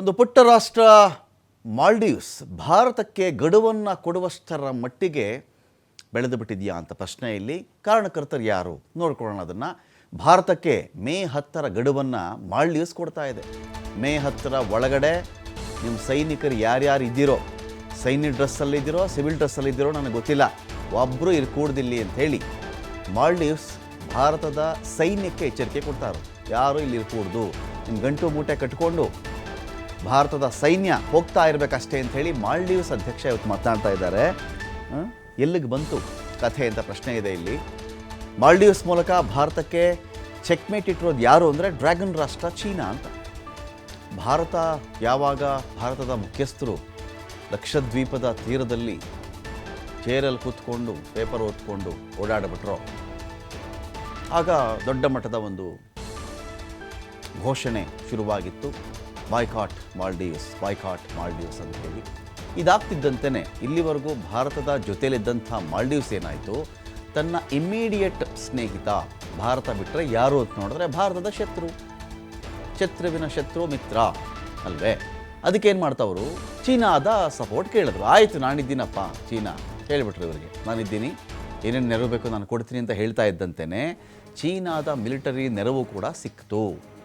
ಒಂದು ಪುಟ್ಟ ರಾಷ್ಟ್ರ, ಮಾಲ್ಡೀವ್ಸ್, ಭಾರತಕ್ಕೆ ಗಡುವನ್ನು ಕೊಡುವಷ್ಟರ ಮಟ್ಟಿಗೆ ಬೆಳೆದು ಬಿಟ್ಟಿದೆಯಾ ಅಂತ ಪ್ರಶ್ನೆ ಇಲ್ಲಿ. ಕಾರಣಕರ್ತರು ಯಾರು? ನೋಡ್ಕೊಳ್ಳೋಣ ಅದನ್ನು. ಭಾರತಕ್ಕೆ ಮೇ ಹತ್ತರ ಗಡುವನ್ನು ಮಾಲ್ಡೀವ್ಸ್ ಕೊಡ್ತಾ ಇದೆ. ಮೇ ಹತ್ತರ ಒಳಗಡೆ ನಿಮ್ಮ ಸೈನಿಕರು ಯಾರ್ಯಾರು ಇದ್ದೀರೋ, ಸೈನ್ಯ ಡ್ರೆಸ್ಸಲ್ಲಿದ್ದೀರೋ ಸಿವಿಲ್ ಡ್ರೆಸ್ಸಲ್ಲಿದ್ದೀರೋ ನನಗೆ ಗೊತ್ತಿಲ್ಲ. ಒಬ್ಬರು ಇರ್ಕೂಡ್ದಿಲ್ಲಿ ಅಂತ ಹೇಳಿ ಮಾಲ್ಡೀವ್ಸ್ ಭಾರತದ ಸೈನ್ಯಕ್ಕೆ ಎಚ್ಚರಿಕೆ ಕೊಡ್ತಾರೆ ಯಾರು ಇಲ್ಲಿ ಇರ್ಕೂಡ್ದು. ನಿಮ್ಮ ಗಂಟು ಮೂಟೆ ಕಟ್ಕೊಂಡು ಭಾರತದ ಸೈನ್ಯ ಹೋಗ್ತಾ ಇರಬೇಕಷ್ಟೇ ಅಂತ ಹೇಳಿ ಮಾಲ್ಡೀವ್ಸ್ ಅಧ್ಯಕ್ಷ ಇವತ್ತು ಮಾತನಾಡ್ತಾ ಇದ್ದಾರೆ. ಎಲ್ಲಿಗೆ ಬಂತು ಕಥೆ ಅಂತ ಪ್ರಶ್ನೆ ಇದೆ ಇಲ್ಲಿ. ಮಾಲ್ಡೀವ್ಸ್ ಮೂಲಕ ಭಾರತಕ್ಕೆ ಚೆಕ್ಮೇಟ್ ಇಟ್ಟಿರೋದು ಯಾರು ಅಂದರೆ ಡ್ರ್ಯಾಗನ್ ರಾಷ್ಟ್ರ ಚೀನಾ ಅಂತ. ಭಾರತ ಯಾವಾಗ ಭಾರತದ ಮುಖ್ಯಸ್ಥರು ಲಕ್ಷದ್ವೀಪದ ತೀರದಲ್ಲಿ ಚೇರಲ್ಲಿ ಕೂತ್ಕೊಂಡು ಪೇಪರ್ ಓದ್ಕೊಂಡು ಓಡಾಡಿಬಿಟ್ರೋ? ಆಗ ದೊಡ್ಡ ಮಟ್ಟದ ಒಂದು ಘೋಷಣೆ ಶುರುವಾಗಿತ್ತು. ಬಾಯ್ಕಾಟ್ ಮಾಲ್ಡೀವ್ಸ್ ಬಾಯ್ಕಾಟ್ ಮಾಲ್ಡೀವ್ಸ್ ಅಂತ ಹೇಳಿ. ಇದಾಗ್ತಿದ್ದಂತೆಯೇ ಇಲ್ಲಿವರೆಗೂ ಭಾರತದ ಜೊತೆಯಲ್ಲಿದ್ದಂಥ ಮಾಲ್ಡೀವ್ಸ್ ಏನಾಯಿತು? ತನ್ನ ಇಮ್ಮಿಡಿಯೇಟ್ ಸ್ನೇಹಿತ ಭಾರತ ಬಿಟ್ಟರೆ ಯಾರು ಅಂತ ನೋಡಿದ್ರೆ ಭಾರತದ ಶತ್ರು. ಶತ್ರುವಿನ ಶತ್ರು ಮಿತ್ರ, ಅಲ್ವೇ? ಅದಕ್ಕೇನು ಮಾಡ್ತಾವರು ಚೀನಾದ ಸಪೋರ್ಟ್ ಕೇಳಿದ್ರು. ಆಯಿತು, ನಾನಿದ್ದೀನಪ್ಪ, ಚೀನಾ. ಹೇಳಿಬಿಟ್ರು ಇವರಿಗೆ. ನಾನಿದ್ದೀನಿ. ಏನೇನು ನೆರವು ಬೇಕು ನಾನು ಕೊಡ್ತೀನಿ ಅಂತ ಹೇಳ್ತಾ ಇದ್ದಂತೆಯೇ ಚೀನಾದ ಮಿಲಿಟರಿ ನೆರವು ಕೂಡ ಸಿಕ್ತು.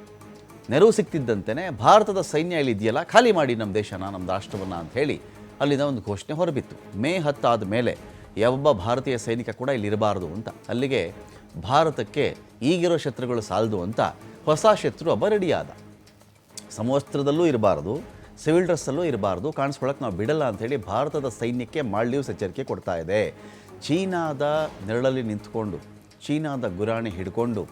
ನೆರವು ಸಿಗ್ತಿದ್ದಂತೆಯೇ ಭಾರತದ ಸೈನ್ಯ ಇಲ್ಲಿದೆಯಲ್ಲ, ಖಾಲಿ ಮಾಡಿ ನಮ್ಮ ದೇಶನ, ನಮ್ಮ ರಾಷ್ಟ್ರವನ್ನು ಅಂತ ಹೇಳಿ ಅಲ್ಲಿಂದ ಒಂದು ಘೋಷಣೆ ಹೊರಬಿತ್ತು. ಮೇ ಹತ್ತಾದ ಮೇಲೆ ಯಾವೊಬ್ಬ ಭಾರತೀಯ ಸೈನಿಕ ಕೂಡ ಇಲ್ಲಿ ಇರಬಾರ್ದು ಅಂತ. ಅಲ್ಲಿಗೆ ಭಾರತಕ್ಕೆ ಈಗಿರೋ ಶತ್ರುಗಳು ಸಾಲದು ಅಂತ ಹೊಸ ಶತ್ರು ಒಬ್ಬ ರೆಡಿಯಾದ ಸಮವಸ್ತ್ರದಲ್ಲೂ ಇರಬಾರ್ದು, ಸಿವಿಲ್ ಡ್ರೆಸ್ಸಲ್ಲೂ ಇರಬಾರ್ದು ಕಾಣಿಸ್ಕೊಳಕ್ಕೆ ನಾವು ಬಿಡಲ್ಲ ಅಂಥೇಳಿ ಭಾರತದ ಸೈನ್ಯಕ್ಕೆ ಮಾಲ್ಡೀವ್ಸ್ ಎಚ್ಚರಿಕೆ ಕೊಡ್ತಾ ಇದೆ. ಚೀನಾದ ನೆರಳಲ್ಲಿ ನಿಂತ್ಕೊಂಡು, ಚೀನಾದ ಗುರಾಣಿ ಹಿಡ್ಕೊಂಡು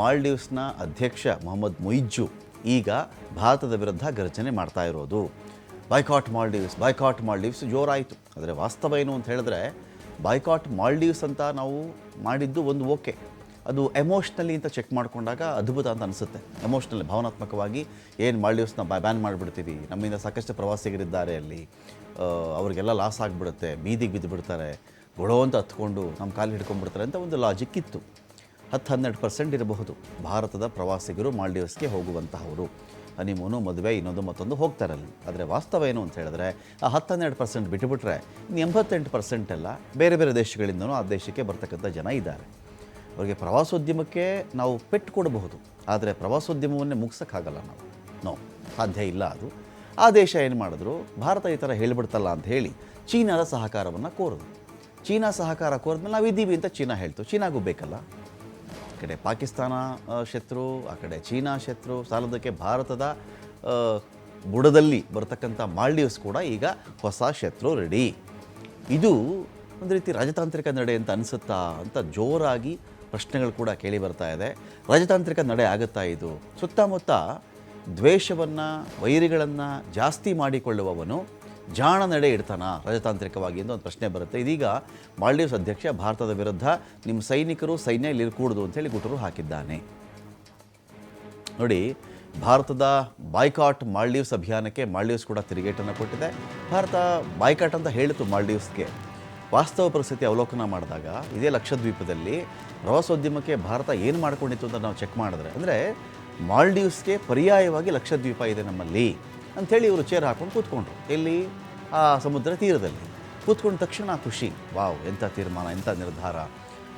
ಮಾಲ್ಡೀವ್ಸ್ನ ಅಧ್ಯಕ್ಷ ಮೊಹಮ್ಮದ್ ಮೊಯಿಜ್ಜು ಈಗ ಭಾರತದ ವಿರುದ್ಧ ಗರ್ಜನೆ ಮಾಡ್ತಾ ಇರೋದು. ಬಾಯ್ಕಾಟ್ ಮಾಲ್ಡೀವ್ಸ್ ಬಾಯ್ಕಾಟ್ ಮಾಲ್ಡೀವ್ಸ್ ಜೋರಾಯಿತು. ಆದರೆ ವಾಸ್ತವ ಏನು ಅಂತ ಹೇಳಿದ್ರೆ, ಬಾಯ್ಕಾಟ್ ಮಾಲ್ಡೀವ್ಸ್ ಅಂತ ನಾವು ಮಾಡಿದ್ದು ಒಂದು ಓಕೆ. ಅದು ಎಮೋಷ್ನಲಿ ಅಂತ ಚೆಕ್ ಮಾಡಿಕೊಂಡಾಗ ಅದ್ಭುತ ಅಂತ ಅನಿಸುತ್ತೆ. ಎಮೋಷ್ನಲಿ, ಭಾವನಾತ್ಮಕವಾಗಿ ಏನು ಮಾಲ್ಡೀವ್ಸ್ನ ಬ್ಯಾನ್ ಮಾಡಿಬಿಡ್ತೀವಿ, ನಮ್ಮಿಂದ ಸಾಕಷ್ಟು ಪ್ರವಾಸಿಗರಿದ್ದಾರೆ ಅಲ್ಲಿ. ಅವರಿಗೆಲ್ಲ ಲಾಸ್ ಆಗಿಬಿಡುತ್ತೆ, ಬೀದಿಗೆ ಬಿದ್ದು ಬಿಡ್ತಾರೆ ಗೊಳೋ ಅಂತ ಹತ್ಕೊಂಡು ನಮ್ಮ ಕಾಲು ಹಿಡ್ಕೊಂಡ್ಬಿಡ್ತಾರೆ ಅಂತ ಒಂದು ಲಾಜಿಕ್ ಇತ್ತು. ಹತ್ತು ಹನ್ನೆರಡು ಪರ್ಸೆಂಟ್ ಇರಬಹುದು. ಭಾರತದ ಪ್ರವಾಸಿಗರು ಮಾಲ್ಡೀವ್ಸ್ಗೆ ಹೋಗುವಂತಹವರು. ಹನಿಮೂನು, ಮದುವೆ, ಇನ್ನೊಂದು ಮತ್ತೊಂದು ಹೋಗ್ತಾರಲ್ಲಿ. ಆದರೆ ವಾಸ್ತವ ಏನು ಅಂತ ಹೇಳಿದ್ರೆ, ಆ ಹತ್ತು ಹನ್ನೆರಡು ಪರ್ಸೆಂಟ್ ಬಿಟ್ಟುಬಿಟ್ರೆ ಎಂಬತ್ತೆಂಟು ಪರ್ಸೆಂಟ್ ಎಲ್ಲ ಬೇರೆ ಬೇರೆ ದೇಶಗಳಿಂದನೂ ಆ ದೇಶಕ್ಕೆ ಬರ್ತಕ್ಕಂಥ ಜನ ಇದ್ದಾರೆ. ಅವರಿಗೆ ಪ್ರವಾಸೋದ್ಯಮಕ್ಕೆ ನಾವು ಪೆಟ್ಟು ಕೊಡಬಹುದು. ಆದರೆ ಪ್ರವಾಸೋದ್ಯಮವನ್ನೇ ಮುಗಿಸೋಕ್ಕಾಗಲ್ಲ ನಾವು. ನೋ, ಸಾಧ್ಯ ಇಲ್ಲ ಅದು. ಆ ದೇಶ ಏನು ಮಾಡಿದ್ರು, ಭಾರತ ಈ ಥರ ಹೇಳಿಬಿಡ್ತಲ್ಲ ಅಂತ ಹೇಳಿ ಚೀನಾದ ಸಹಕಾರವನ್ನು ಕೋರಿದ್ರು ಚೀನಾ ಸಹಕಾರ ಕೋರಿದ್ಮೇಲೆ ನಾವು ಇದ್ದೀವಿ ಅಂತ ಚೀನಾ ಹೇಳ್ತು. ಚೀನಾಗೂ ಬೇಕಲ್ಲ. ಕಡೆ ಪಾಕಿಸ್ತಾನ ಶತ್ರು, ಆ ಕಡೆ ಚೀನಾ ಶತ್ರು, ಸಾಲದಕ್ಕೆ ಭಾರತದ ಬುಡದಲ್ಲಿ ಬರತಕ್ಕಂಥ ಮಾಲ್ಡೀವ್ಸ್ ಕೂಡ ಈಗ ಹೊಸ ಶತ್ರು ರೆಡಿ ಇದು ಒಂದು ರೀತಿ ರಾಜತಾಂತ್ರಿಕ ನಡೆ ಅಂತ ಅನಿಸುತ್ತಾ ಅಂತ ಜೋರಾಗಿ ಪ್ರಶ್ನೆಗಳು ಕೂಡ ಕೇಳಿ ಬರ್ತಾ ಇದೆ. ರಾಜತಾಂತ್ರಿಕ ನಡೆ ಆಗುತ್ತಾ ಇದು? ಸುತ್ತಮುತ್ತ ದ್ವೇಷವನ್ನು, ವೈರಿಗಳನ್ನು ಜಾಸ್ತಿ ಮಾಡಿಕೊಳ್ಳುವವನು ಜಾಣ ನಡೆ ಇಡ್ತಾನ ರಾಜತಾಂತ್ರಿಕವಾಗಿ ಎಂದು ಒಂದು ಪ್ರಶ್ನೆ ಬರುತ್ತೆ. ಇದೀಗ ಮಾಲ್ಡೀವ್ಸ್ ಅಧ್ಯಕ್ಷ ಭಾರತದ ವಿರುದ್ಧ ನಿಮ್ಮ ಸೈನಿಕರು ಸೈನ್ಯ ಇಲ್ಲಿ ಅಂತ ಅಂತೇಳಿ ಗುಟರು ಹಾಕಿದ್ದಾನೆ. ನೋಡಿ, ಭಾರತದ ಬಾಯ್ಕಾಟ್ ಮಾಲ್ಡೀವ್ಸ್ ಅಭಿಯಾನಕ್ಕೆ ಮಾಲ್ಡೀವ್ಸ್ ಕೂಡ ತಿರುಗೇಟನ್ನು ಕೊಟ್ಟಿದೆ. ಭಾರತ ಬಾಯ್ಕಾಟ್ ಅಂತ ಹೇಳಿತು ಮಾಲ್ಡೀವ್ಸ್ಗೆ. ವಾಸ್ತವ ಪರಿಸ್ಥಿತಿ ಅವಲೋಕನ ಮಾಡಿದಾಗ ಇದೇ ಲಕ್ಷದ್ವೀಪದಲ್ಲಿ ಪ್ರವಾಸೋದ್ಯಮಕ್ಕೆ ಭಾರತ ಏನು ಮಾಡ್ಕೊಂಡಿತ್ತು ಅಂತ ನಾವು ಚೆಕ್ ಮಾಡಿದ್ರೆ, ಅಂದರೆ ಮಾಲ್ಡೀವ್ಸ್ಗೆ ಪರ್ಯಾಯವಾಗಿ ಲಕ್ಷದ್ವೀಪ ಇದೆ ನಮ್ಮಲ್ಲಿ. ಅಂಥೇಳಿ ಇವರು ಚೇರ್ ಹಾಕೊಂಡು ಕೂತ್ಕೊಂಡ್ರು. ಎಲ್ಲಿ? ಆ ಸಮುದ್ರ ತೀರದಲ್ಲಿ. ಕೂತ್ಕೊಂಡ ತಕ್ಷಣ ಖುಷಿ. ವಾವ್ ಎಂಥ ತೀರ್ಮಾನ ಎಂಥ ನಿರ್ಧಾರ?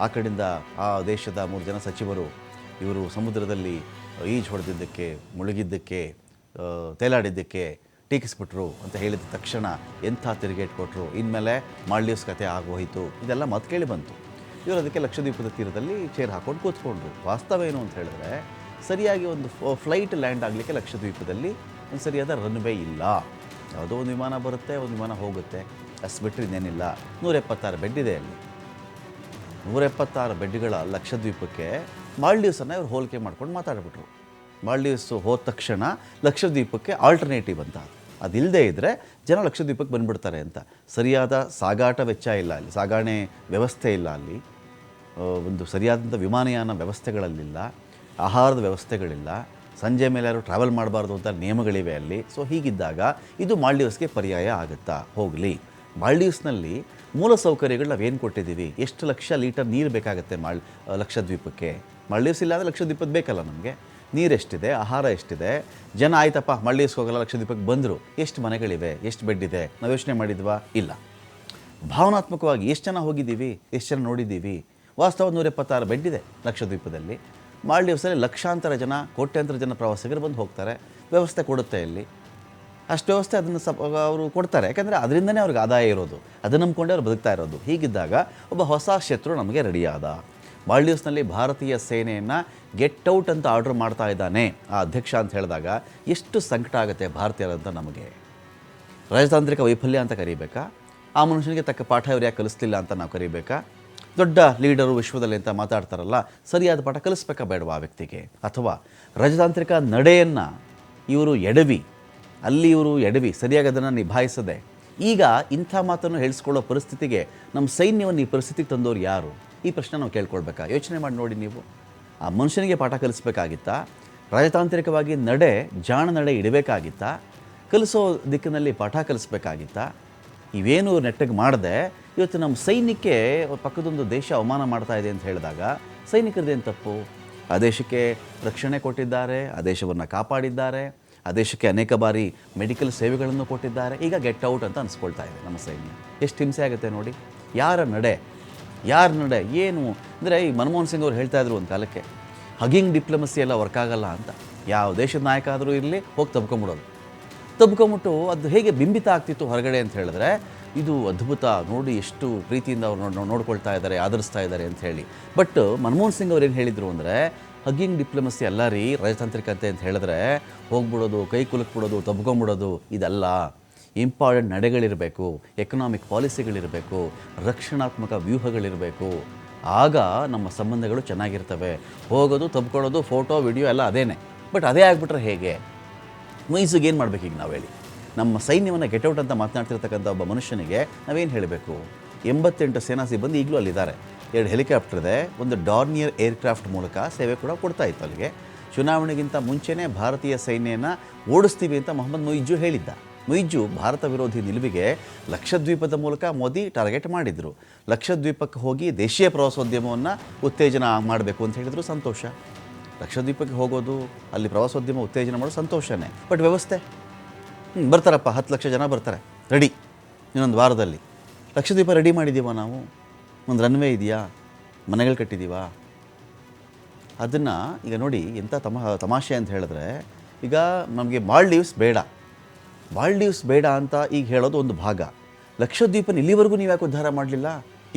ಆ ಕಡೆಯಿಂದ ಆ ದೇಶದ ಮೂರು ಜನ ಸಚಿವರು ಇವರು ಸಮುದ್ರದಲ್ಲಿ ಈಜು ಹೊಡೆದಿದ್ದಕ್ಕೆ, ಮುಳುಗಿದ್ದಕ್ಕೆ ತೇಲಾಡಿದ್ದಕ್ಕೆ ಟೀಕಿಸ್ಬಿಟ್ರು ಅಂತ ಹೇಳಿದ ತಕ್ಷಣ ಎಂಥ ತಿರುಗೇಟ್ ಕೊಟ್ಟರು ಇನ್ಮೇಲೆ ಮಾಲ್ಡೀವ್ಸ್ ಕತೆ ಆಗೋಯಿತು. ಇದೆಲ್ಲ ಮತ್ತೆ ಕೇಳಿ ಬಂತು. ಇವರು ಅದಕ್ಕೆ ಲಕ್ಷದ್ವೀಪದ ತೀರದಲ್ಲಿ ಚೇರ್ ಹಾಕೊಂಡು ಕೂತ್ಕೊಂಡ್ರು. ವಾಸ್ತವ ಏನು ಅಂತ ಹೇಳಿದ್ರೆ, ಸರಿಯಾಗಿ ಒಂದು ಫ್ಲೈಟ್ ಲ್ಯಾಂಡ್ ಆಗಲಿಕ್ಕೆ ಲಕ್ಷದ್ವೀಪದಲ್ಲಿ ಒಂದು ಸರಿಯಾದ ರನ್ವೇ ಇಲ್ಲ. ಯಾವುದೋ ಒಂದು ವಿಮಾನ ಬರುತ್ತೆ, ಒಂದು ವಿಮಾನ ಹೋಗುತ್ತೆ. ಅಷ್ಟು ಬಿಟ್ಟರೆ ಇನ್ನೇನಿಲ್ಲ. ನೂರ ಎಪ್ಪತ್ತಾರು ಬೆಡ್ ಇದೆ ಅಲ್ಲಿ. ನೂರ ಎಪ್ಪತ್ತಾರು ಬೆಡ್ಗಳ ಲಕ್ಷದ್ವೀಪಕ್ಕೆ ಮಾಲ್ಡೀವ್ಸನ್ನು ಇವರು ಹೋಲಿಕೆ ಮಾಡ್ಕೊಂಡು ಮಾತಾಡಿಬಿಟ್ರು. ಮಾಲ್ಡೀವ್ಸು ಹೋದ ತಕ್ಷಣ ಲಕ್ಷದ್ವೀಪಕ್ಕೆ ಆಲ್ಟರ್ನೇಟಿವ್ ಅಂತ. ಅದಿಲ್ಲದೆ ಇದ್ದರೆ ಜನ ಲಕ್ಷದ್ವೀಪಕ್ಕೆ ಬಂದುಬಿಡ್ತಾರೆ ಅಂತ. ಸರಿಯಾದ ಸಾಗಾಟ ವೆಚ್ಚ ಇಲ್ಲ ಅಲ್ಲಿ. ಸಾಗಾಣೆ ವ್ಯವಸ್ಥೆ ಇಲ್ಲ ಅಲ್ಲಿ. ಒಂದು ಸರಿಯಾದಂಥ ವಿಮಾನಯಾನ ವ್ಯವಸ್ಥೆಗಳಲ್ಲಿಲ್ಲ. ಆಹಾರದ ವ್ಯವಸ್ಥೆಗಳಿಲ್ಲ. ಸಂಜೆ ಮೇಲೆ ಯಾರು ಟ್ರಾವೆಲ್ ಮಾಡಬಾರ್ದು ಅಂತ ನಿಯಮಗಳಿವೆ ಅಲ್ಲಿ. ಸೊ ಹೀಗಿದ್ದಾಗ ಇದು ಮಾಲ್ಡೀವ್ಸ್ಗೆ ಪರ್ಯಾಯ ಆಗುತ್ತಾ? ಹೋಗಲಿ. ಮಾಲ್ಡೀವ್ಸ್ನಲ್ಲಿ ಮೂಲಸೌಕರ್ಯಗಳು ನಾವೇನು ಕೊಟ್ಟಿದ್ದೀವಿ? ಎಷ್ಟು ಲಕ್ಷ ಲೀಟರ್ ನೀರು ಬೇಕಾಗುತ್ತೆ ಮಾಳ್ ಲಕ್ಷದ್ವೀಪಕ್ಕೆ? ಮಾಲ್ಡೀವ್ಸ್ ಇಲ್ಲ ಅಂದರೆ ಲಕ್ಷದ್ವೀಪದ ಬೇಕಲ್ಲ ನಮಗೆ? ನೀರೆಷ್ಟಿದೆ ಆಹಾರ ಎಷ್ಟಿದೆ? ಜನ ಆಯ್ತಪ್ಪ ಮಾಲ್ಡೀವ್ಸ್ಗೆ ಹೋಗಲ್ಲ, ಲಕ್ಷದ್ವೀಪಕ್ಕೆ ಬಂದರು. ಎಷ್ಟು ಮನೆಗಳಿವೆ? ಎಷ್ಟು ಬೆಡ್ ಇದೆ? ನಾವು ಯೋಚನೆ ಮಾಡಿದ್ವಾ? ಇಲ್ಲ. ಭಾವನಾತ್ಮಕವಾಗಿ ಎಷ್ಟು ಜನ ಹೋಗಿದ್ದೀವಿ? ಎಷ್ಟು ಜನ ನೋಡಿದ್ದೀವಿ? ವಾಸ್ತವ ನೂರ ಎಪ್ಪತ್ತಾರು ಬೆಡ್ ಇದೆ ಲಕ್ಷದ್ವೀಪದಲ್ಲಿ. ಮಾಲ್ಡೀವ್ಸಲ್ಲಿ ಲಕ್ಷಾಂತರ ಜನ, ಕೋಟ್ಯಾಂತರ ಜನ ಪ್ರವಾಸಿಗರು ಬಂದು ಹೋಗ್ತಾರೆ. ವ್ಯವಸ್ಥೆ ಕೊಡುತ್ತೆ ಇಲ್ಲಿ. ಅಷ್ಟು ವ್ಯವಸ್ಥೆ ಅದನ್ನು ಸಪ್ ಅವರು ಕೊಡ್ತಾರೆ. ಯಾಕೆಂದರೆ ಅದರಿಂದನೇ ಅವ್ರಿಗೆ ಆದಾಯ ಇರೋದು. ಅದನ್ನು ನಂಬ್ಕೊಂಡೇ ಅವ್ರು ಬದುಕ್ತಾ ಇರೋದು. ಹೀಗಿದ್ದಾಗ ಒಬ್ಬ ಹೊಸ ಶತ್ರು ನಮಗೆ ರೆಡಿಯಾದ. ಮಾಲ್ಡೀವ್ಸ್ನಲ್ಲಿ ಭಾರತೀಯ ಸೇನೆಯನ್ನು ಗೆಟ್ ಔಟ್ ಅಂತ ಆರ್ಡರ್ ಮಾಡ್ತಾ ಇದ್ದಾನೆ ಆ ಅಧ್ಯಕ್ಷ ಅಂತ ಹೇಳಿದಾಗ ಎಷ್ಟು ಸಂಕಟ ಆಗುತ್ತೆ ಭಾರತೀಯರಂತ ನಮಗೆ. ರಾಜತಾಂತ್ರಿಕ ವೈಫಲ್ಯ ಅಂತ ಕರಿಬೇಕಾ? ಆ ಮನುಷ್ಯನಿಗೆ ತಕ್ಕ ಪಾಠ ಇವ್ರು ಯಾಕೆ ಕಲಿಸ್ಲಿಲ್ಲ ಅಂತ ನಾವು ಕರಿಬೇಕಾ? ದೊಡ್ಡ ಲೀಡರು ವಿಶ್ವದಲ್ಲಿ ಅಂತ ಮಾತಾಡ್ತಾರಲ್ಲ, ಸರಿಯಾದ ಪಾಠ ಕಲಿಸ್ಬೇಕಾ ಬೇಡವಾ ಆ ವ್ಯಕ್ತಿಗೆ? ಅಥವಾ ರಾಜತಾಂತ್ರಿಕ ನಡೆಯನ್ನು ಇವರು ಎಡವಿ, ಅಲ್ಲಿ ಇವರು ಎಡವಿ, ಸರಿಯಾಗಿ ಅದನ್ನು ನಿಭಾಯಿಸದೆ, ಈಗ ಇಂಥ ಮಾತನ್ನು ಹೇಳಿಸ್ಕೊಳ್ಳೋ ಪರಿಸ್ಥಿತಿಗೆ ನಮ್ಮ ಸೈನ್ಯವನ್ನು ಈ ಪರಿಸ್ಥಿತಿಗೆ ತಂದವರು ಯಾರು? ಈ ಪ್ರಶ್ನೆ ನಾವು ಕೇಳ್ಕೊಳ್ಬೇಕಾ? ಯೋಚನೆ ಮಾಡಿ ನೋಡಿ ನೀವು. ಆ ಮನುಷ್ಯನಿಗೆ ಪಾಠ ಕಲಿಸ್ಬೇಕಾಗಿತ್ತಾ? ರಾಜತಾಂತ್ರಿಕವಾಗಿ ನಡೆ, ಜಾಣ ನಡೆ ಇಡಬೇಕಾಗಿತ್ತಾ? ಕಲಿಸೋ ದಿಕ್ಕಿನಲ್ಲಿ ಪಾಠ ಕಲಿಸ್ಬೇಕಾಗಿತ್ತಾ? ಇವೇನು ನೆಟ್ಟಗೆ ಮಾಡದೆ ಇವತ್ತು ನಮ್ಮ ಸೈನ್ಯಕ್ಕೆ ಪಕ್ಕದೊಂದು ದೇಶ ಅವಮಾನ ಮಾಡ್ತಾ ಇದೆ ಅಂತ ಹೇಳಿದಾಗ ಸೈನಿಕರದೇನು ತಪ್ಪು? ಆ ದೇಶಕ್ಕೆ ರಕ್ಷಣೆ ಕೊಟ್ಟಿದ್ದಾರೆ, ಆ ದೇಶವನ್ನು ಕಾಪಾಡಿದ್ದಾರೆ, ಆ ದೇಶಕ್ಕೆ ಅನೇಕ ಬಾರಿ ಮೆಡಿಕಲ್ ಸೇವೆಗಳನ್ನು ಕೊಟ್ಟಿದ್ದಾರೆ. ಈಗ ಗೆಟ್ ಔಟ್ ಅಂತ ಅನಿಸ್ಕೊಳ್ತಾ ಇದೆ ನಮ್ಮ ಸೈನ್ಯ. ಎಷ್ಟು ಹಿಂಸೆ ಆಗುತ್ತೆ ನೋಡಿ. ಯಾರ ನಡೆ? ಯಾರ ನಡೆ? ಏನು? ಅಂದರೆ ಈ ಮನಮೋಹನ್ ಸಿಂಗ್ ಅವ್ರು ಹೇಳ್ತಾ ಇದ್ರು ಒಂದು ಕಾಲಕ್ಕೆ, ಹಗಿಂಗ್ ಡಿಪ್ಲೊಮಸಿ ಎಲ್ಲ ವರ್ಕ್ ಆಗಲ್ಲ ಅಂತ. ಯಾವ ದೇಶದ ನಾಯಕ ಆದರೂ ಇರಲಿ, ಹೋಗಿ ತಬ್ಕೊಂಬಿಡೋದು. ತಬ್ಕೊಂಬಿಟ್ಟು ಅದು ಹೇಗೆ ಬಿಂಬಿತ ಆಗ್ತಿತ್ತು ಹೊರಗಡೆ ಅಂತ ಹೇಳಿದ್ರೆ ಇದು ಅದ್ಭುತ. ನೋಡಿ ಎಷ್ಟು ಪ್ರೀತಿಯಿಂದ ಅವ್ರು ನೋಡ್ ನೋಡ್ಕೊಳ್ತಾ ಇದ್ದಾರೆ, ಆಧರಿಸ್ತಾ ಇದ್ದಾರೆ ಅಂತ ಹೇಳಿ. ಬಟ್ ಮನಮೋಹನ್ ಸಿಂಗ್ ಅವ್ರು ಏನು ಹೇಳಿದರು ಅಂದರೆ, ಹಗ್ಗಿಂಗ್ ಡಿಪ್ಲೊಮಸಿ ಅಲ್ಲ ರೀ, ರಾಜತಾಂತ್ರಿಕತೆ ಅಂತ ಹೇಳಿದ್ರೆ, ಹೋಗ್ಬಿಡೋದು, ಕೈ ಕುಲುಕ್ಬಿಡೋದು, ತಬ್ಕೊಂಬಿಡೋದು ಇದಲ್ಲ. ಇಂಪಾರ್ಟೆಂಟ್ ನಡೆಗಳಿರಬೇಕು, ಎಕನಾಮಿಕ್ ಪಾಲಿಸಿಗಳಿರಬೇಕು, ರಕ್ಷಣಾತ್ಮಕ ವ್ಯೂಹಗಳಿರಬೇಕು. ಆಗ ನಮ್ಮ ಸಂಬಂಧಗಳು ಚೆನ್ನಾಗಿರ್ತವೆ. ಹೋಗೋದು ತಬ್ಕೊಳ್ಳೋದು ಫೋಟೋ, ವಿಡಿಯೋ ಎಲ್ಲ ಅದೇನೆ. ಬಟ್ ಅದೇ ಆಗಿಬಿಟ್ರೆ ಹೇಗೆ? ಮೈಸೂರಿಗೆ ಏನು ಮಾಡ್ಬೇಕು ಈಗ ನಾವು ಹೇಳಿ? ನಮ್ಮ ಸೈನ್ಯವನ್ನು ಗೆಟೌಟ್ ಅಂತ ಮಾತನಾಡ್ತಿರ್ತಕ್ಕಂಥ ಒಬ್ಬ ಮನುಷ್ಯನಿಗೆ ನಾವೇನು ಹೇಳಬೇಕು? ಎಂಬತ್ತೆಂಟು ಸೇನಾ ಸಿಬ್ಬಂದಿ ಈಗಲೂ ಅಲ್ಲಿದ್ದಾರೆ. ಎರಡು ಹೆಲಿಕಾಪ್ಟರ್ ಇದೆ, ಒಂದು ಡಾರ್ನಿಯರ್ ಏರ್ಕ್ರಾಫ್ಟ್ ಮೂಲಕ ಸೇವೆ ಕೂಡ ಕೊಡ್ತಾ ಇತ್ತು ಅಲ್ಲಿಗೆ. ಚುನಾವಣೆಗಿಂತ ಮುಂಚೆನೇ ಭಾರತೀಯ ಸೈನ್ಯನ ಓಡಿಸ್ತೀವಿ ಅಂತ ಮೊಹಮ್ಮದ್ ಮೊಯಿಜ್ಜು ಹೇಳಿದ್ದ. ಮೊಯಿಜ್ಜು ಭಾರತ ವಿರೋಧಿ ನಿಲುವಿಗೆ ಲಕ್ಷದ್ವೀಪದ ಮೂಲಕ ಮೋದಿ ಟಾರ್ಗೆಟ್ ಮಾಡಿದರು. ಲಕ್ಷದ್ವೀಪಕ್ಕೆ ಹೋಗಿ ದೇಶೀಯ ಪ್ರವಾಸೋದ್ಯಮವನ್ನು ಉತ್ತೇಜನ ಮಾಡಬೇಕು ಅಂತ ಹೇಳಿದ್ರು ಸಂತೋಷ. ಲಕ್ಷದ್ವೀಪಕ್ಕೆ ಹೋಗೋದು, ಅಲ್ಲಿ ಪ್ರವಾಸೋದ್ಯಮ ಉತ್ತೇಜನ ಮಾಡೋದು ಸಂತೋಷನೇ. ಬಟ್ ವ್ಯವಸ್ಥೆ? ಬರ್ತಾರಪ್ಪ, ಹತ್ತು ಲಕ್ಷ ಜನ ಬರ್ತಾರೆ ರೆಡಿ ಇನ್ನೊಂದು ವಾರದಲ್ಲಿ. ಲಕ್ಷದ್ವೀಪ ರೆಡಿ ಮಾಡಿದ್ದೀವ ನಾವು? ಒಂದು ರನ್ವೇ ಇದೆಯಾ? ಮನೆಗಳು ಕಟ್ಟಿದ್ದೀವಾ ಅದನ್ನು ಈಗ ನೋಡಿ ಎಂಥ ತಮ ತಮಾಷೆ ಅಂತ ಹೇಳಿದ್ರೆ, ಈಗ ನಮಗೆ ಮಾಲ್ಡೀವ್ಸ್ ಬೇಡ. ಮಾಲ್ಡೀವ್ಸ್ ಬೇಡ ಅಂತ ಈಗ ಹೇಳೋದು ಒಂದು ಭಾಗ. ಲಕ್ಷದ್ವೀಪನ ಇಲ್ಲಿವರೆಗೂ ನೀವು ಯಾಕೆ ಉದ್ಧಾರ ಮಾಡಲಿಲ್ಲ?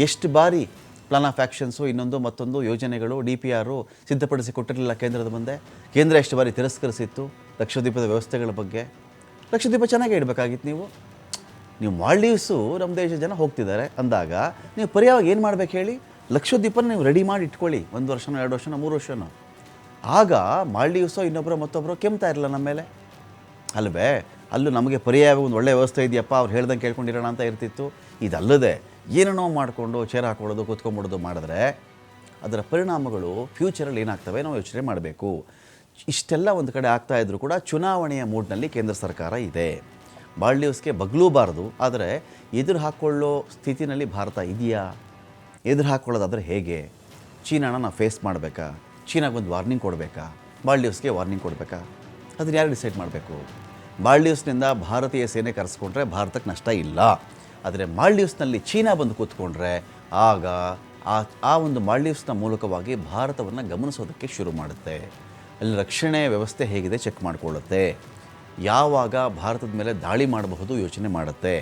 ಎಷ್ಟು ಬಾರಿ ಪ್ಲಾನ್ ಆಫ್ ಆ್ಯಕ್ಷನ್ಸು ಇನ್ನೊಂದು ಮತ್ತೊಂದು ಯೋಜನೆಗಳು ಡಿ ಪಿ ಆರು ಸಿದ್ಧಪಡಿಸಿ ಕೊಟ್ಟಿರಲಿಲ್ಲ ಕೇಂದ್ರದ ಮುಂದೆ? ಕೇಂದ್ರ ಎಷ್ಟು ಬಾರಿ ತಿರಸ್ಕರಿಸಿತ್ತು ಲಕ್ಷದ್ವೀಪದ ವ್ಯವಸ್ಥೆಗಳ ಬಗ್ಗೆ? ಲಕ್ಷದ್ವೀಪ ಚೆನ್ನಾಗೇ ಇಡಬೇಕಾಗಿತ್ತು ನೀವು? ನೀವು ಮಾಲ್ಡೀವ್ಸು ನಮ್ಮ ದೇಶದ ಜನ ಹೋಗ್ತಿದ್ದಾರೆ ಅಂದಾಗ ನೀವು ಪರ್ಯಾಯವಾಗಿ ಏನು ಮಾಡ್ಬೇಕು ಹೇಳಿ? ಲಕ್ಷದ್ವೀಪನ ನೀವು ರೆಡಿ ಮಾಡಿ ಇಟ್ಕೊಳ್ಳಿ, ಒಂದು ವರ್ಷನೋ, ಎರಡು ವರ್ಷನೋ, ಮೂರು ವರ್ಷನೋ. ಆಗ ಮಾಲ್ಡೀವ್ಸೋ ಇನ್ನೊಬ್ಬರು ಮತ್ತೊಬ್ಬರು ಕೆಮ್ತಾ ಇರಲ್ಲ ನಮ್ಮ ಮೇಲೆ. ಅಲ್ವೇ? ಅಲ್ಲೂ ನಮಗೆ ಪರ್ಯಾಯ ಒಂದು ಒಳ್ಳೆಯ ವ್ಯವಸ್ಥೆ ಇದೆಯಪ್ಪ, ಅವ್ರು ಹೇಳ್ದಂಗೆ ಕೇಳ್ಕೊಂಡಿರೋಣ ಅಂತ ಇರ್ತಿತ್ತು. ಇದಲ್ಲದೆ ಏನೇನೋ ಮಾಡಿಕೊಂಡು ಚೇರ್ ಹಾಕ್ಕೊಳ್ಳೋದು ಕೂತ್ಕೊಂಬಿಡೋದು ಮಾಡಿದ್ರೆ ಅದರ ಪರಿಣಾಮಗಳು ಫ್ಯೂಚರಲ್ಲಿ ಏನಾಗ್ತವೆ? ನಾವು ಯೋಚನೆ ಮಾಡಬೇಕು. ಇಷ್ಟೆಲ್ಲ ಒಂದು ಕಡೆ ಆಗ್ತಾ ಇದ್ದರೂ ಕೂಡ ಚುನಾವಣೆಯ ಮೂಡ್ನಲ್ಲಿ ಕೇಂದ್ರ ಸರ್ಕಾರ ಇದೆ. ಮಾಲ್ಡೀವ್ಸ್ಗೆ ಬಗ್ಲೂಬಾರದು ಆದರೆ ಎದುರು ಹಾಕ್ಕೊಳ್ಳೋ ಸ್ಥಿತಿನಲ್ಲಿ ಭಾರತ ಇದೆಯಾ? ಎದುರು ಹಾಕ್ಕೊಳ್ಳೋದಾದರೆ ಹೇಗೆ? ಚೀನಾನ ನಾವು ಫೇಸ್ ಮಾಡಬೇಕಾ? ಚೀನಾಗೆ ಒಂದು ವಾರ್ನಿಂಗ್ ಕೊಡಬೇಕಾ? ಮಾಲ್ಡೀವ್ಸ್ಗೆ ವಾರ್ನಿಂಗ್ ಕೊಡಬೇಕಾ? ಅದನ್ನು ಯಾರು ಡಿಸೈಡ್ ಮಾಡಬೇಕು? ಮಾಲ್ಡೀವ್ಸ್ನಿಂದ ಭಾರತೀಯ ಸೇನೆ ಕರೆಸ್ಕೊಂಡ್ರೆ ಭಾರತಕ್ಕೆ ನಷ್ಟ ಇಲ್ಲ. ಆದರೆ ಮಾಲ್ಡೀವ್ಸ್ನಲ್ಲಿ ಚೀನಾ ಬಂದು ಕೂತ್ಕೊಂಡ್ರೆ ಆಗ ಆ ಆ ಒಂದು ಮಾಲ್ಡೀವ್ಸ್ನ ಮೂಲಕವಾಗಿ ಭಾರತವನ್ನು ಗಮನಿಸೋದಕ್ಕೆ ಶುರು ಮಾಡುತ್ತೆ. ಅಲ್ಲಿ ರಕ್ಷಣೆ ವ್ಯವಸ್ಥೆ ಹೇಗಿದೆ ಚೆಕ್ ಮಾಡಿಕೊಳ್ಳುತ್ತೆ. ಯಾವಾಗ ಭಾರತದ ಮೇಲೆ ದಾಳಿ ಮಾಡಬಹುದು ಯೋಚನೆ ಮಾಡುತ್ತೆ.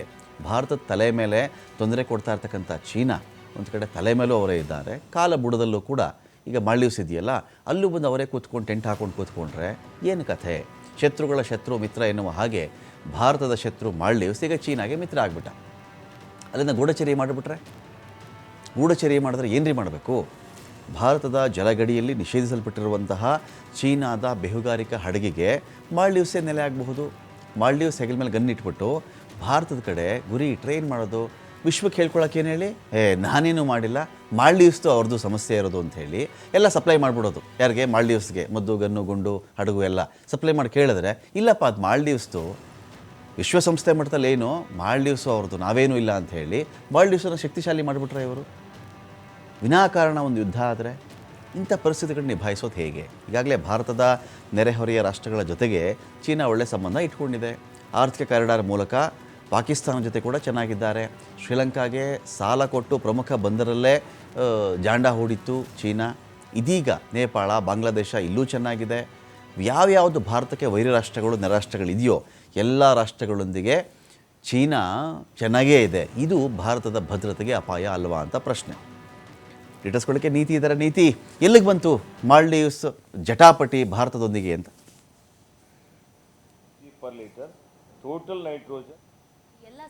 ಭಾರತದ ತಲೆ ಮೇಲೆ ತೊಂದರೆ ಕೊಡ್ತಾ ಇರ್ತಕ್ಕಂಥ ಚೀನಾ, ಒಂದು ಕಡೆ ತಲೆ ಮೇಲೂ ಅವರೇ ಇದ್ದಾರೆ. ಕಾಲ ಬುಡದಲ್ಲೂ ಕೂಡ ಈಗ ಮಾಲ್ಡೀವ್ಸ್ ಇದೆಯಲ್ಲ, ಅಲ್ಲೂ ಬಂದು ಅವರೇ ಕೂತ್ಕೊಂಡು ಟೆಂಟ್ ಹಾಕೊಂಡು ಕೂತ್ಕೊಂಡ್ರೆ ಏನು ಕಥೆ? ಶತ್ರುಗಳ ಶತ್ರು ಮಿತ್ರ ಎನ್ನುವ ಹಾಗೆ ಭಾರತದ ಶತ್ರು ಮಾಲ್ಡೀವ್ಸ್ ಈಗ ಚೀನಾಗೆ ಮಿತ್ರ ಆಗಿಬಿಟ್ಟ. ಅಲ್ಲಿಂದ ಗೂಢಚರ್ಯ ಮಾಡಿಬಿಟ್ರೆ? ಗೂಢಚರ್ಯ ಮಾಡಿದ್ರೆ ಏನ್ರಿ ಮಾಡಬೇಕು? ಭಾರತದ ಜಲಗಡಿಯಲ್ಲಿ ನಿಷೇಧಿಸಲ್ಪಟ್ಟಿರುವಂತಹ ಚೀನಾದ ಬೇಹುಗಾರಿಕಾ ಹಡಗಿಗೆ ಮಾಲ್ಡೀವ್ಸೇ ನೆಲೆ ಆಗಬಹುದು? ಮಾಲ್ಡೀವ್ಸ್ ಹೆಗಲ ಮೇಲೆ ಗನ್ ಇಟ್ಬಿಟ್ಟು ಭಾರತದ ಕಡೆ ಗುರಿ ಟ್ರೈನ್ ಮಾಡೋದು ವಿಶ್ವಕ್ಕೆ ಹೇಳ್ಕೊಳಕ್ಕೇನು ಹೇಳಿ? ಏ, ನಾನೇನು ಮಾಡಿಲ್ಲ. ಮಾಲ್ಡೀವ್ಸ್ದು ಅವ್ರದ್ದು ಸಮಸ್ಯೆ ಇರೋದು ಅಂತ ಹೇಳಿ ಎಲ್ಲ ಸಪ್ಲೈ ಮಾಡಿಬಿಡೋದು. ಯಾರಿಗೆ? ಮಾಲ್ಡೀವ್ಸ್ಗೆ. ಮದ್ದು, ಗನ್ನು, ಗುಂಡು, ಹಡಗು ಎಲ್ಲ ಸಪ್ಲೈ ಮಾಡಿ ಕೇಳಿದ್ರೆ, ಇಲ್ಲಪ್ಪ, ಅದು ಮಾಲ್ಡೀವ್ಸ್ದು ವಿಶ್ವಸಂಸ್ಥೆ ಮಟ್ಟದಲ್ಲಿ ಏನು? ಮಾಲ್ಡೀವ್ಸು ಅವ್ರದ್ದು ನಾವೇನೂ ಇಲ್ಲ ಅಂತ ಹೇಳಿ ಮಾಲ್ಡೀವ್ಸನ್ನು ಶಕ್ತಿಶಾಲಿ ಮಾಡಿಬಿಟ್ರೆ ಇವರು? ವಿನಾಕಾರಣ ಒಂದು ಯುದ್ಧ ಆದರೆ ಇಂಥ ಪರಿಸ್ಥಿತಿಗಳನ್ನ ನಿಭಾಯಿಸೋದು ಹೇಗೆ? ಈಗಾಗಲೇ ಭಾರತದ ನೆರೆಹೊರೆಯ ರಾಷ್ಟ್ರಗಳ ಜೊತೆಗೆ ಚೀನಾ ಒಳ್ಳೆ ಸಂಬಂಧ ಇಟ್ಕೊಂಡಿದೆ. ಆರ್ಥಿಕ ಕಾರಿಡಾರ್ ಮೂಲಕ ಪಾಕಿಸ್ತಾನ ಜೊತೆ ಕೂಡ ಚೆನ್ನಾಗಿದ್ದಾರೆ. ಶ್ರೀಲಂಕಾಗೆ ಸಾಲ ಕೊಟ್ಟು ಪ್ರಮುಖ ಬಂದರಲ್ಲೇ ಜಾಂಡ ಹೂಡಿತ್ತು ಚೀನಾ. ಇದೀಗ ನೇಪಾಳ, ಬಾಂಗ್ಲಾದೇಶ ಇಲ್ಲೂ ಚೆನ್ನಾಗಿದೆ. ಯಾವ್ಯಾವುದು ಭಾರತಕ್ಕೆ ವೈರಿ ರಾಷ್ಟ್ರಗಳು ನೆರಾಷ್ಟ್ರಗಳಿದೆಯೋ ರಾಷ್ಟ್ರಗಳಿದೆಯೋ ಎಲ್ಲ ರಾಷ್ಟ್ರಗಳೊಂದಿಗೆ ಚೀನಾ ಚೆನ್ನಾಗೇ ಇದೆ. ಇದು ಭಾರತದ ಭದ್ರತೆಗೆ ಅಪಾಯ ಅಲ್ವಾ ಅಂತ ಪ್ರಶ್ನೆ. ಇಟ್ಟಿಸ್ಕೊಳ್ಳಿಕ್ಕೆ ನೀತಿ ಇದರ ನೀತಿ. ಎಲ್ಲಿಗೆ ಬಂತು? ಮಾಲ್ಡೀವ್ಸ್ ಜಟಾಪಟಿ ಭಾರತದೊಂದಿಗೆ ಅಂತ.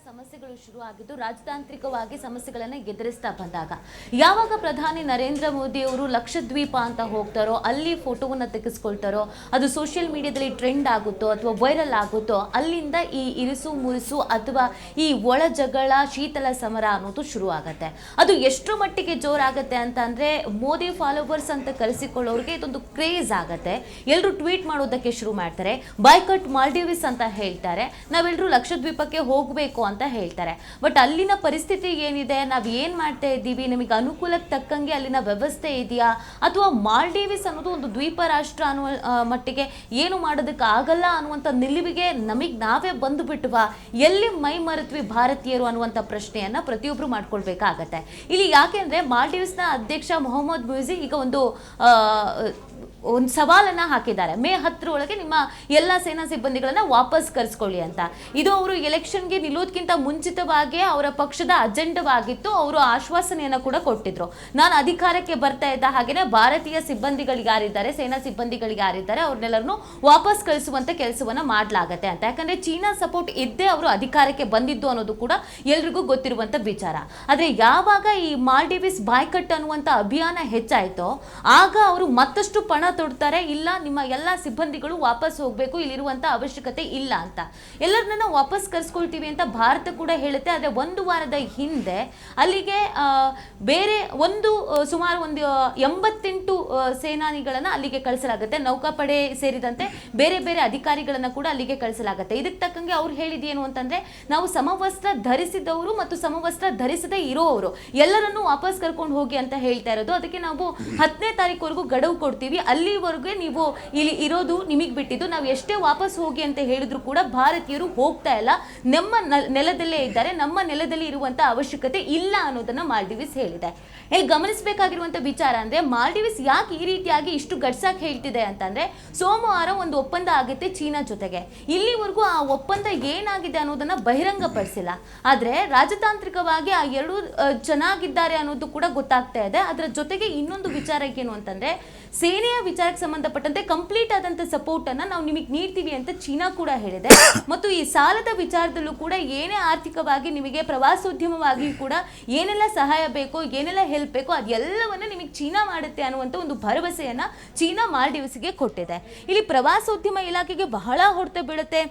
ಸಮಸ್ಯೆಗಳು ಶುರು ಆಗಿದ್ದು ರಾಜತಾಂತ್ರಿಕವಾಗಿ ಸಮಸ್ಯೆಗಳನ್ನ ಎದುರಿಸ್ತಾ ಬಂದಾಗ. ಯಾವಾಗ ಪ್ರಧಾನಿ ನರೇಂದ್ರ ಮೋದಿ ಅವರು ಲಕ್ಷದ್ವೀಪ ಅಂತ ಹೋಗ್ತಾರೋ, ಅಲ್ಲಿ ಫೋಟೋವನ್ನ ತೆಗೆಸ್ಕೊಳ್ತಾರೋ, ಅದು ಸೋಷಿಯಲ್ ಮೀಡಿಯಾದಲ್ಲಿ ಟ್ರೆಂಡ್ ಆಗುತ್ತೋ ಅಥವಾ ವೈರಲ್ ಆಗುತ್ತೋ, ಅಲ್ಲಿಂದ ಈ ಇರಿಸು ಮುರಿಸು ಅಥವಾ ಈ ಒಳ ಜಗಳ, ಶೀತಲ ಸಮರ ಅನ್ನೋದು ಶುರು ಆಗತ್ತೆ ಅದು ಎಷ್ಟು ಮಟ್ಟಿಗೆ ಜೋರಾಗತ್ತೆ ಅಂತ ಅಂದ್ರೆ ಮೋದಿ ಫಾಲೋವರ್ಸ್ ಅಂತ ಕರೆಸಿಕೊಳ್ಳೋರಿಗೆ ಇದೊಂದು ಕ್ರೇಜ್ ಆಗತ್ತೆ. ಎಲ್ಲರೂ ಟ್ವೀಟ್ ಮಾಡೋದಕ್ಕೆ ಶುರು ಮಾಡ್ತಾರೆ. ಬೈಕಟ್ ಮಾಲ್ಡೀವ್ಸ್ ಅಂತ ಹೇಳ್ತಾರೆ. ನಾವೆಲ್ಲರೂ ಲಕ್ಷದ್ವೀಪಕ್ಕೆ ಹೋಗಬೇಕು ಅಂತ ಹೇಳ್ತಾರೆ. ಬಟ್ ಅಲ್ಲಿನ ಪರಿಸ್ಥಿತಿ ಏನಿದೆ? ನಾವು ಏನು ಮಾಡ್ತಾ ಇದ್ದೀವಿ? ನಮಗೆ ಅನುಕೂಲಕ್ಕೆ ತಕ್ಕಂಗೆ ಅಲ್ಲಿನ ವ್ಯವಸ್ಥೆ ಇದೆಯಾ? ಅಥವಾ ಮಾಲ್ಡೀವ್ಸ್ ಅನ್ನೋದು ಒಂದು ದ್ವೀಪ ರಾಷ್ಟ್ರ ಅನ್ನುವ ಮಟ್ಟಿಗೆ ಏನು ಮಾಡೋದಕ್ಕೆ ಆಗಲ್ಲ ಅನ್ನುವಂಥ ನಿಲುವಿಗೆ ನಮಗೆ ನಾವೇ ಬಂದು ಬಿಟ್ಟುವ ಎಲ್ಲಿ ಮೈ ಮರೆತ್ವಿ ಭಾರತೀಯರು ಅನ್ನುವಂಥ ಪ್ರಶ್ನೆಯನ್ನ ಪ್ರತಿಯೊಬ್ಬರು ಮಾಡ್ಕೊಳ್ಬೇಕಾಗತ್ತೆ. ಇಲ್ಲಿ ಯಾಕೆಂದ್ರೆ ಮಾಲ್ಡೀವ್ಸ್ನ ಅಧ್ಯಕ್ಷ ಮೊಹಮ್ಮದ್ ಮ್ಯೂಸಿ ಈಗ ಒಂದು ಒಂದು ಸವಾಲನ್ನು ಹಾಕಿದ್ದಾರೆ. ಮೇ ಹತ್ತರೊಳಗೆ ನಿಮ್ಮ ಎಲ್ಲ ಸೇನಾ ಸಿಬ್ಬಂದಿಗಳನ್ನು ವಾಪಸ್ ಕರೆಸ್ಕೊಳ್ಳಿ ಅಂತ. ಇದು ಅವರು ಎಲೆಕ್ಷನ್ಗೆ ನಿಲ್ಲೋದಕ್ಕಿಂತ ಮುಂಚಿತವಾಗಿ ಅವರ ಪಕ್ಷದ ಅಜೆಂಡವಾಗಿತ್ತು. ಅವರು ಆಶ್ವಾಸನೆಯನ್ನು ಕೂಡ ಕೊಟ್ಟಿದ್ರು. ನಾನು ಅಧಿಕಾರಕ್ಕೆ ಬರ್ತಾ ಇದ್ದ ಹಾಗೆಯೇ ಭಾರತೀಯ ಸಿಬ್ಬಂದಿಗಳಿಗೆ ಯಾರಿದ್ದಾರೆ, ಸೇನಾ ಸಿಬ್ಬಂದಿಗಳಿಗೆ ಯಾರಿದ್ದಾರೆ, ಅವ್ರನ್ನೆಲ್ಲರನ್ನು ವಾಪಸ್ ಕಳಿಸುವಂಥ ಕೆಲಸವನ್ನು ಮಾಡಲಾಗತ್ತೆ ಅಂತ. ಯಾಕಂದರೆ ಚೀನಾ ಸಪೋರ್ಟ್ ಇದ್ದೇ ಅವರು ಅಧಿಕಾರಕ್ಕೆ ಬಂದಿದ್ದು ಅನ್ನೋದು ಕೂಡ ಎಲ್ರಿಗೂ ಗೊತ್ತಿರುವಂಥ ವಿಚಾರ. ಆದರೆ ಯಾವಾಗ ಈ ಮಾಲ್ಡಿವಿಸ್ ಬಾಯ್ಕಟ್ ಅನ್ನುವಂಥ ಅಭಿಯಾನ ಹೆಚ್ಚಾಯಿತೋ, ಆಗ ಅವರು ಮತ್ತಷ್ಟು ಪಣ ತೊಡ್ತಾರೆ, ಇಲ್ಲ ನಿಮ್ಮ ಎಲ್ಲ ಸಿಬ್ಬಂದಿಗಳು ವಾಪಸ್ ಹೋಗ್ಬೇಕು, ಇಲ್ಲಿರುವಂತ ಅವಶ್ಯಕತೆ ಇಲ್ಲ ಅಂತ. ಎಲ್ಲರನ್ನ ವಾಪಸ್ ಕರ್ಸ್ಕೊಳ್ತೀವಿ ಅಂತ ಭಾರತ ಕೂಡ ಹೇಳುತ್ತೆ, ಆದರೆ ಒಂದು ವಾರದ ಹಿಂದೆ ಅಲ್ಲಿಗೆ ಬೇರೆ ಒಂದು ಸುಮಾರು ಒಂದು ಎಂಬತ್ತೆಂಟು ಸೇನಾನಿಗಳನ್ನ ಅಲ್ಲಿಗೆ ಕಳಿಸಲಾಗುತ್ತೆ. ನೌಕಾಪಡೆ ಸೇರಿದಂತೆ ಬೇರೆ ಬೇರೆ ಅಧಿಕಾರಿಗಳನ್ನ ಕೂಡ ಅಲ್ಲಿಗೆ ಕಳಿಸಲಾಗುತ್ತೆ. ಇದಕ್ಕೆ ತಕ್ಕಂಗೆ ಅವ್ರು ಹೇಳಿದೇನು ಅಂತಂದ್ರೆ, ನಾವು ಸಮವಸ್ತ್ರ ಧರಿಸಿದವರು ಮತ್ತು ಸಮವಸ್ತ್ರ ಧರಿಸದೇ ಇರೋವರು ಎಲ್ಲರನ್ನೂ ವಾಪಸ್ ಕರ್ಕೊಂಡು ಹೋಗಿ ಅಂತ ಹೇಳ್ತಾ ಇರೋದು. ಅದಕ್ಕೆ ನಾವು ಹತ್ತನೇ ತಾರೀಕುವರೆಗೂ ಗಡುವು ಕೊಡ್ತೀವಿ. ಅಲ್ಲಿವರೆಗೆ ನೀವು ಇಲ್ಲಿ ಇರೋದು ನಿಮಗೆ ಬಿಟ್ಟಿದ್ದು. ನಾವು ಎಷ್ಟೇ ವಾಪಸ್ ಹೋಗಿ ಅಂತ ಹೇಳಿದ್ರು ಕೂಡ ಭಾರತೀಯರು ಹೋಗ್ತಾ ಇಲ್ಲ. ನಮ್ಮ ನೆಲದಲ್ಲೇ ಇದ್ದಾರೆ. ನಮ್ಮ ನೆಲದಲ್ಲಿ ಇರುವಂತ ಅವಶ್ಯಕತೆ ಇಲ್ಲ ಅನ್ನೋದನ್ನ ಮಾಲ್ಡೀವ್ಸ್ ಹೇಳಿದೆ. ಇಲ್ಲಿ ಗಮನಿಸಬೇಕಾಗಿರುವಂತ ವಿಚಾರ ಅಂದ್ರೆ ಮಾಲ್ಡೀವ್ಸ್ ಯಾಕೆ ಈ ರೀತಿಯಾಗಿ ಇಷ್ಟು ಗಡ್ಸಾಗಿ ಹೇಳ್ತಿದೆ ಅಂತಂದ್ರೆ ಸೋಮವಾರ ಒಂದು ಒಪ್ಪಂದ ಆಗುತ್ತೆ ಚೀನಾ ಜೊತೆಗೆ. ಇಲ್ಲಿವರೆಗೂ ಆ ಒಪ್ಪಂದ ಏನಾಗಿದೆ ಅನ್ನೋದನ್ನ ಬಹಿರಂಗಪಡಿಸಿಲ್ಲ. ಆದ್ರೆ ರಾಜತಾಂತ್ರಿಕವಾಗಿ ಆ ಎರಡು ಚೆನ್ನಾಗಿದ್ದಾರೆ ಅನ್ನೋದು ಕೂಡ ಗೊತ್ತಾಗ್ತಾ ಇದೆ. ಅದರ ಜೊತೆಗೆ ಇನ್ನೊಂದು ವಿಚಾರ ಏನು ಅಂತಂದ್ರೆ ಸೇನೆಯ ವಿಚಾರಕ್ಕೆ ಸಂಬಂಧಪಟ್ಟಂತೆ ಕಂಪ್ಲೀಟ್ ಆದಂತ ಸಪೋರ್ಟ್ ಅನ್ನ ನಾವು ನಿಮಗೆ ನೀಡ್ತೀವಿ ಅಂತ ಚೀನಾ ಕೂಡ ಹೇಳಿದೆ. ಮತ್ತು ಈ ಸಾಲದ ವಿಚಾರದಲ್ಲೂ ಕೂಡ ಏನೇ ಆರ್ಥಿಕವಾಗಿ ನಿಮಗೆ ಪ್ರವಾಸೋದ್ಯಮವಾಗಿ ಕೂಡ ಏನೆಲ್ಲ ಸಹಾಯ ಬೇಕೋ, ಏನೆಲ್ಲ ಹೆಲ್ಪ್ ಬೇಕೋ ಅದೆಲ್ಲವನ್ನ ನಿಮಗೆ ಚೀನಾ ಮಾಡುತ್ತೆ ಅನ್ನುವಂಥ ಒಂದು ಭರವಸೆಯನ್ನ ಚೀನಾ ಮಾಲ್ಡೀವ್ಸ್ಗೆ ಕೊಟ್ಟಿದೆ. ಇಲ್ಲಿ ಪ್ರವಾಸೋದ್ಯಮ ಇಲಾಖೆಗೆ ಬಹಳ ಹೊಡೆತ ಬೀಳುತ್ತೆ.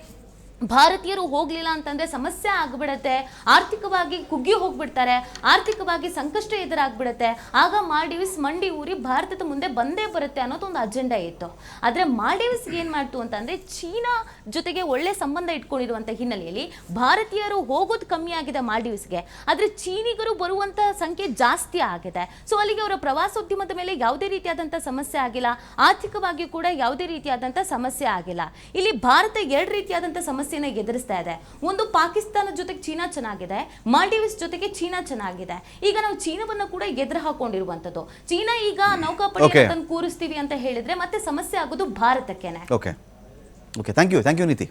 ಭಾರತೀಯರು ಹೋಗ್ಲಿಲ್ಲ ಅಂತಂದ್ರೆ ಸಮಸ್ಯೆ ಆಗ್ಬಿಡತ್ತೆ. ಆರ್ಥಿಕವಾಗಿ ಕುಗ್ಗಿ ಹೋಗ್ಬಿಡ್ತಾರೆ. ಆರ್ಥಿಕವಾಗಿ ಸಂಕಷ್ಟ ಎದುರಾಗ್ಬಿಡತ್ತೆ. ಆಗ ಮಾಲ್ಡೀವ್ಸ್ ಮಂಡಿ ಊರಿ ಭಾರತದ ಮುಂದೆ ಬಂದೇ ಬರುತ್ತೆ ಅನ್ನೋದು ಒಂದು ಅಜೆಂಡಾ ಇತ್ತು. ಆದ್ರೆ ಮಾಲ್ಡೀವ್ಸ್ ಏನ್ ಮಾಡ್ತು ಅಂತಂದ್ರೆ ಚೀನಾ ಜೊತೆಗೆ ಒಳ್ಳೆ ಸಂಬಂಧ ಇಟ್ಕೊಂಡಿರುವಂತ ಹಿನ್ನೆಲೆಯಲ್ಲಿ ಭಾರತೀಯರು ಹೋಗೋದು ಕಮ್ಮಿ ಆಗಿದೆ ಮಾಲ್ಡೀವ್ಸ್ಗೆ. ಆದ್ರೆ ಚೀನಿಗರು ಬರುವಂತ ಸಂಖ್ಯೆ ಜಾಸ್ತಿ ಆಗಿದೆ. ಸೊ ಅಲ್ಲಿಗೆ ಅವರ ಪ್ರವಾಸೋದ್ಯಮದ ಮೇಲೆ ಯಾವುದೇ ರೀತಿಯಾದಂಥ ಸಮಸ್ಯೆ ಆಗಿಲ್ಲ. ಆರ್ಥಿಕವಾಗಿ ಕೂಡ ಯಾವುದೇ ರೀತಿಯಾದಂಥ ಸಮಸ್ಯೆ ಆಗಿಲ್ಲ. ಇಲ್ಲಿ ಭಾರತ ಎರಡು ರೀತಿಯಾದಂಥ ಸಮಸ್ಯೆನ ಎದುರಿಸ್ತಾ ಇದೆ. ಒಂದು ಪಾಕಿಸ್ತಾನ ಜೊತೆಗೆ ಚೀನಾ ಚೆನ್ನಾಗಿದೆ ಮಾಲ್ಡೀವ್ಸ್ ಜೊತೆಗೆ ಚೀನಾ ಚೆನ್ನಾಗಿದೆ. ಈಗ ನಾವು ಚೀನಾವನ್ನ ಕೂಡ ಎದುರು ಹಾಕೊಂಡಿರುವಂತದ್ದು ಚೀನಾ ಈಗ ನೌಕಾಪಡೆ. ಕೂರಿಸ್ತೀವಿ ಅಂತ ಹೇಳಿದ್ರೆ ಮತ್ತೆ ಸಮಸ್ಯೆ ಆಗೋದು ಭಾರತಕ್ಕೇನೆ. Okay okay thank you thank you ನೀತಿ